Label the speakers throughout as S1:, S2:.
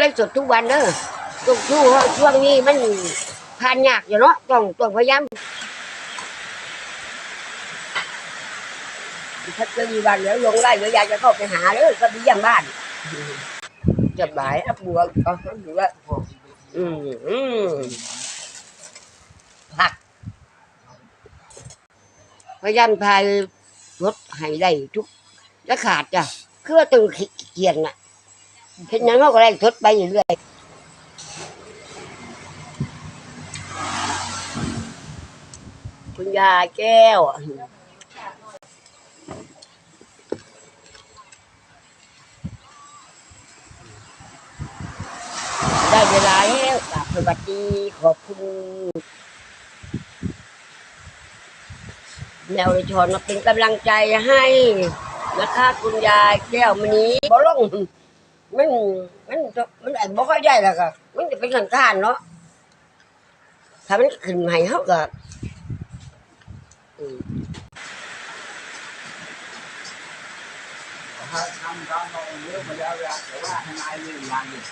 S1: ไลฟ์สดทุกวันเด้อต้องสู้เพราะช่วงนี้มันผ่านยากอยู่เนาะต้องต้องพยายามถ้าเกิดมีวันแล้วลงได้เดี๋ยวอยาจะเข้าไปหาเด้อก็ไปเยี่ยมบ้านจะบ่ายอับบัวก็ดูว่าอืมอืมผักพยายามพายรถให้ได้ทุกและขาดจ้ะ คือว่าตึงขี้เกียจน่ะ เห็นยังเขาก็ได้ทดไปเรื่อยคุณยายแก้วได้เวลาแล้วกราบสวัสดีขอบคุณแนวริชอนมาเป็นกำลังใจให้นะคะคุณยายแก้วมณีบ่ลง มันมันมันไอ้บ่ค่อยได้แล้วก็มันจะเป็นขันข้านเนาะถ้ามันขึ้นใหม่เฮาก็อืม
S2: ถ้าทำตามเราเยอะมาแล้วแหละแต่ว่าทนายเรื่องยังอยู่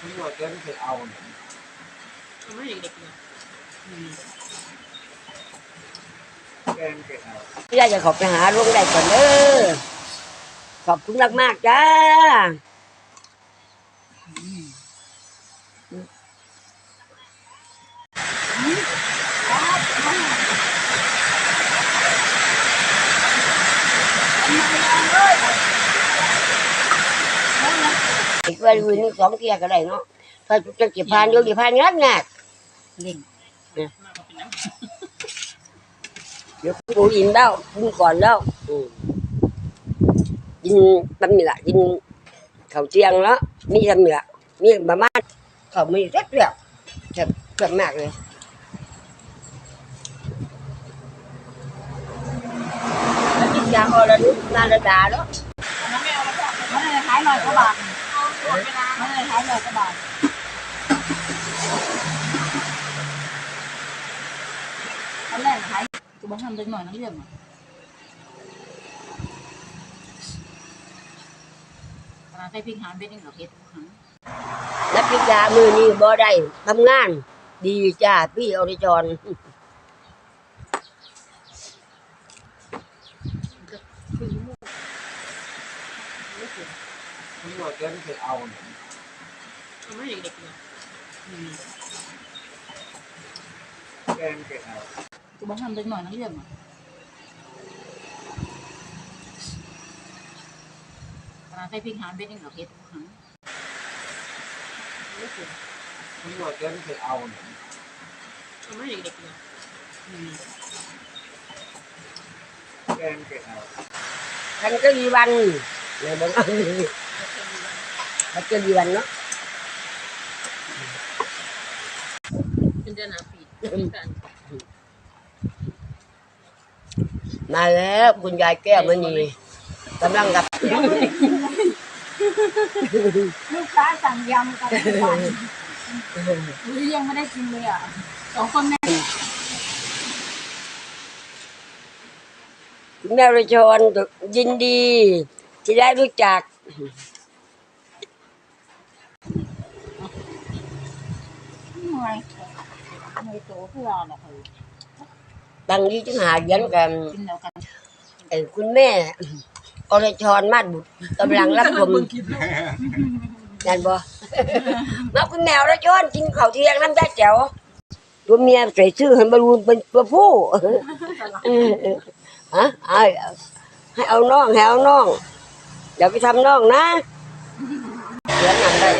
S2: ตำรวจเดินไปเอาเนี่ย
S3: ไม่เด็กๆเลย
S2: แกนไปเอา
S1: ยายจะขอไปหาลุงได้ก่อนเด้อขอบคุณมากๆจ้าอีกวันวันหนึงสองเที่ยก็ได้เนาะถ้าจะเก็บพานโยเก็บพานงัดงัด
S3: เล่ง
S1: เดี๋ยว ปูอินแล้วกินก่อนแล้วอืมกินตำนี่ละกินข้าวเจียงแล้วมีตำนี่ละมีบะมาเขาไม่เร็ดเรียวแซ่บแซ่บมากเลยแล้วกินยาออระนุนาระดาแล้ว
S3: น้ำไม่เอาแล้วจ้ะมันเลยขายหน่อยกว่าบาทมันเลยขายหน่อยกว่าบาทตอนแรกขาย กูบอกทำเล็กหน่อยน้ำเยี่ยมอะขนาดใส่พริกหานเบ็ดยังเหลือเผ็ด
S1: แล้วกินยามือนี่บ่ได้ทำงาน ดีจ้าพี่อริจร
S2: ตำรวจเดินไปเอาเนี่ย
S3: ไม่เด็กๆเลย
S2: แกนไปเอา
S3: กูบอกทำเล็กหน่อยน้ำเยี่ยมอะขนาดใส่พริกหานเบ็ดยังเหลือเผ็ด
S2: ตำรวจเดินไปเอาเนี่ย
S3: ไม่เด็กๆเลย
S2: แกนไปเอา
S1: ท่านก็ดีวันเนี่ยบอกว่าท่านก็ดีวันเนาะ
S3: เป็นเดือนหนาปี
S1: มาแล้วคุณยายแก้วมณีกำลังกับ
S3: ลูกค้าสั่งยำกันทุกวันหรือยังไม่ได้กินเลยอะสองคนแม่
S1: คุณแม่รชนยินดี ที่ได้รู้จัก
S3: ไงไม่โตเพื่อหรอก
S1: บางทีจึงหาเรียนกัน
S3: กินแล้วกัน
S1: ไอ้คุณแม่อรชรมาดบุตรกำลังรับชมยันบ่มาคุณแมวรชรกินข้าวเที่ยงน้ำตาแจ๋วตัวเมียใส่ชื่อให้บรรลุเป็นตัวผู้เออเออฮะเอาให้เอาน้องให้เอาน้องอย่าไปทำน้องนะเสือหนังได้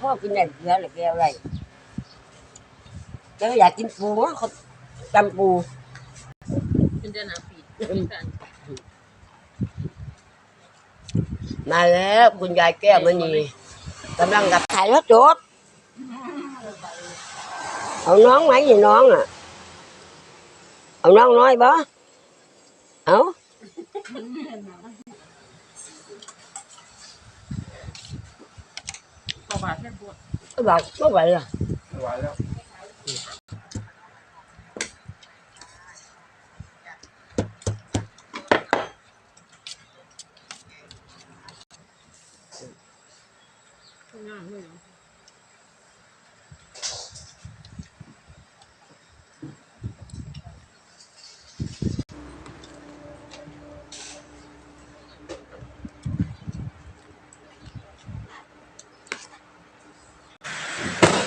S1: พ่อกินได้เสือหรือแก้วอะไรแกก็อยากกินปูเนาะเขา ตำปู
S3: เป็นเดือนหนาปี
S1: มาแล้วคุณยายแก้วมณีกำลังกับถ่ายรถจดเอาน้องไหมอยู่น้องอะ เอาน้องน้อยบ่เอา
S3: ประวัติแม่ปวด
S1: ก็บอกไม่ไหวอะ
S2: ไม่ไหวแล้ว
S3: ง่ายเลยเหรอ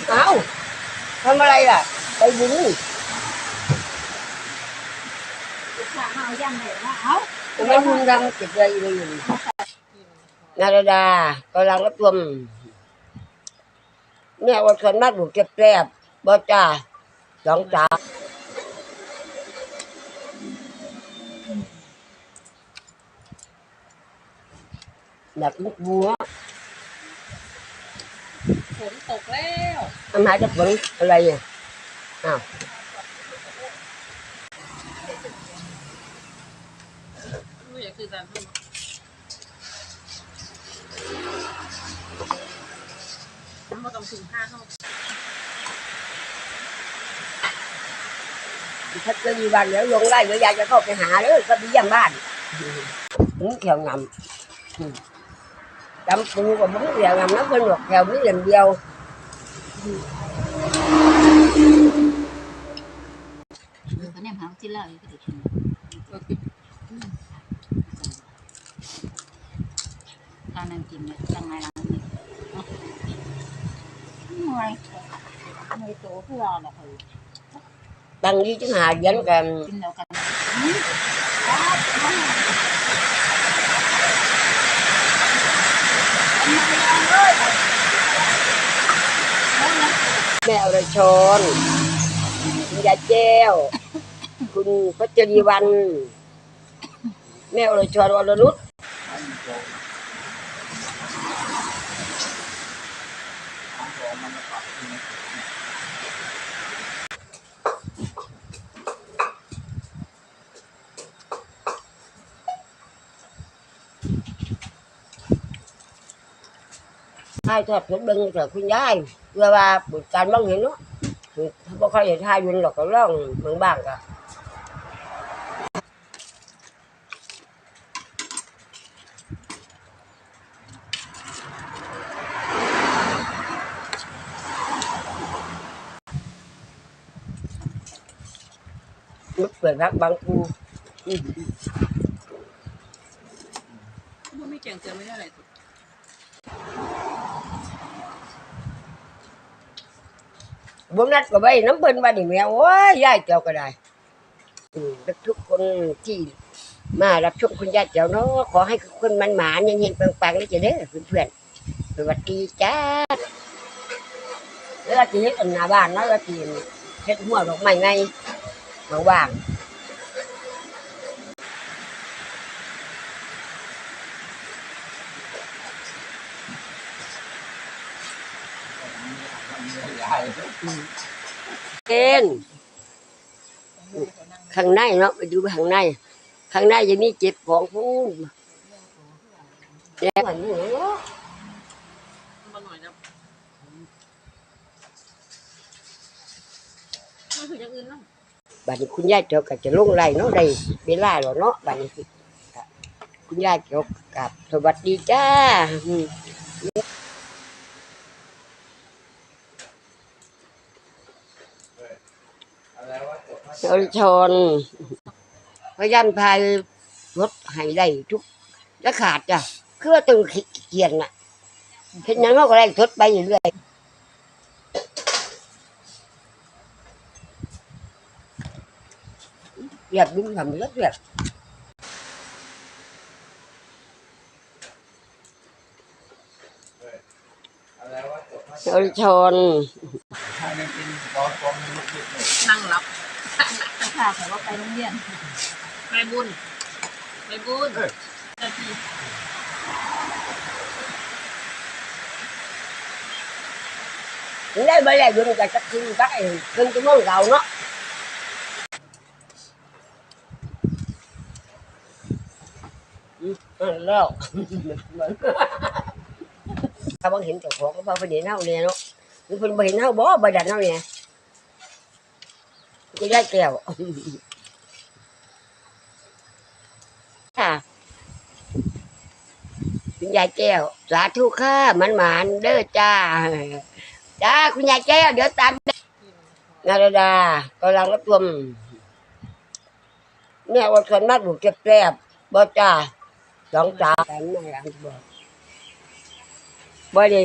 S1: เอ้าทำอะไรล่ะ ไปบุญ
S3: ลูกค้ามาเอาย่างเลยว่าเอา
S1: ทำไมบุญดำเจ็บเลยเลยอยู่นาราดากำลังรับชมแม่วันส่วนมากบุกเจ็บแปรบบ่จ้าสองสามแบบลูกบัว
S3: ฝนตกแล้ว
S1: ทำหาจะผลอะไรเนี่ยอ้าว
S3: ไม่อยากคือการทำ ถึงห้าเข้า
S1: ถ้าเกิดมีวันแล้วลงได้เดี๋ยวยายจะเข้าไปหาเลยก็ดีอย่างบ้านมึงแถวงำจำปูกับมึงแถวงำน้ำเพิ่นบอกแถวนี้อย่างเดียว
S4: ก็เนี่ยหาที่เล่าอยู่ก็ได้กินทานนั่งกินเนี่ย ไม่ไม่โตเพื่อหรอกเฮ้ย
S1: ตังนี้จึงหาเย็นกัน
S4: กินแล้วกัน
S1: แม่อรชรคุณยายแจ้ว คุณพัชรีวัน แม่อรชรวรนุช
S2: อั ปรับปรุง
S1: ให้ทอดผลเบึงแต่คุณยายเพื่อว่าบุตรการบ้างเห็นเนาะถ้าบ่ค่อยเห็นทายอยุนหรอกก็ร้องเมืองบ้างก็ มุดเปิดพักบางปูอืม
S3: มันไม่เก่งเจอไม่ได้อะไร
S1: บ่มนัดก็ไปน้ำเพิ่นว่านี่แม่โอ้ยยายเจ้าก็ได้ทุกคนที่มารับชมคุณยายเจ้าเนาะขอให้คนมันหมานยังเห็นปังๆนี่จะเด้อเพื่อนๆสวัสดีจ้าแล้วก็สิเฮ็ดอันหน้าบ้านเนาะแล้วสิเฮ็ดหัวดอกไม้ไงมาว่าง เอ็นข้างในเนาะไปดูข้างใน ข้างในจะมีเจ็บของพูนแล้วอันนี้เนาะ
S3: มาหน่อยนะมันคืออย่างอื่นเนาะ
S1: บัดนี้คุณยายเจ้าก็จะลงไล่เนาะได้เวลาแล้วเนาะบัดนี้คือคุณยายเจ้ากับสวัสดีจ้าอืม
S2: อะไรวะจบ
S1: เจ้าชนพยายามพายรถให้ได้ทุกจะขาดจ้ะคือว่าตึงขี้เกียจน่ะเห็นหยังเราก็ได้ทดไปเรื่อยเรียบดุ้งทำเรียบเรียบ
S2: อะไรวะจบ
S1: เจ้าชน
S2: ถ้าไม่กินร้อนฟองมันลุกขึ้นเลย
S3: นั่งรับ
S4: ค่ะแต่ว่าไปโรงเรียน
S3: ไปบุญไปบุญนาที
S1: ถึงได้ไปแล้วอยู่ในจักรคืนไปคืนจะมองเราเนาะอืมนั่นแล้วถ้าบางเห็นเจ้าของก็ คือเพิ่นบ่เห็นเฮายก็ได้แก้วค่ะคุณยายแก้ว สาธุค่ะมันหมานเด้อจ้า จ้าคุณยายแก้ว เดี๋ยวตามนาราดากำลังรับรวมเนี่ยวันส่วนมากบุกจะแกลบบ่จ้าสองสามแต่ไม่หลังบอกบ่ได้